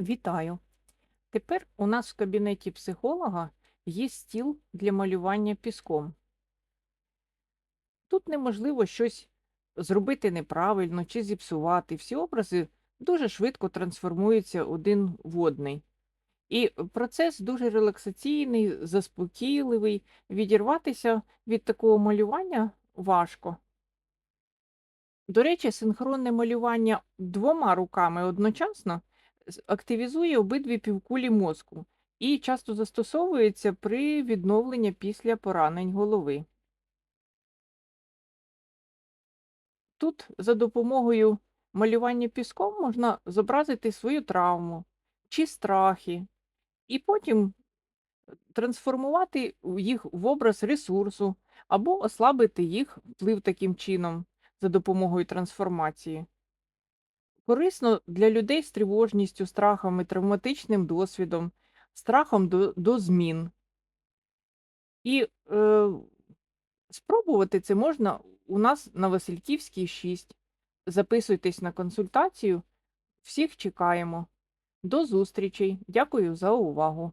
Вітаю! Тепер у нас в кабінеті психолога є стіл для малювання піском. Тут неможливо щось зробити неправильно чи зіпсувати. Всі образи дуже швидко трансформуються один в одний. І процес дуже релаксаційний, заспокійливий. Відірватися від такого малювання важко. До речі, синхронне малювання двома руками одночасно активізує обидві півкулі мозку і часто застосовується при відновленні після поранень голови. Тут за допомогою малювання піском можна зобразити свою травму чи страхи, і потім трансформувати їх в образ ресурсу або ослабити їх вплив таким чином за допомогою трансформації. Корисно для людей з тривожністю, страхом і травматичним досвідом, страхом до, до змін. І е, спробувати це можна у нас на Васильківській 6. Записуйтесь на консультацію. Всіх чекаємо. До зустрічей. Дякую за увагу.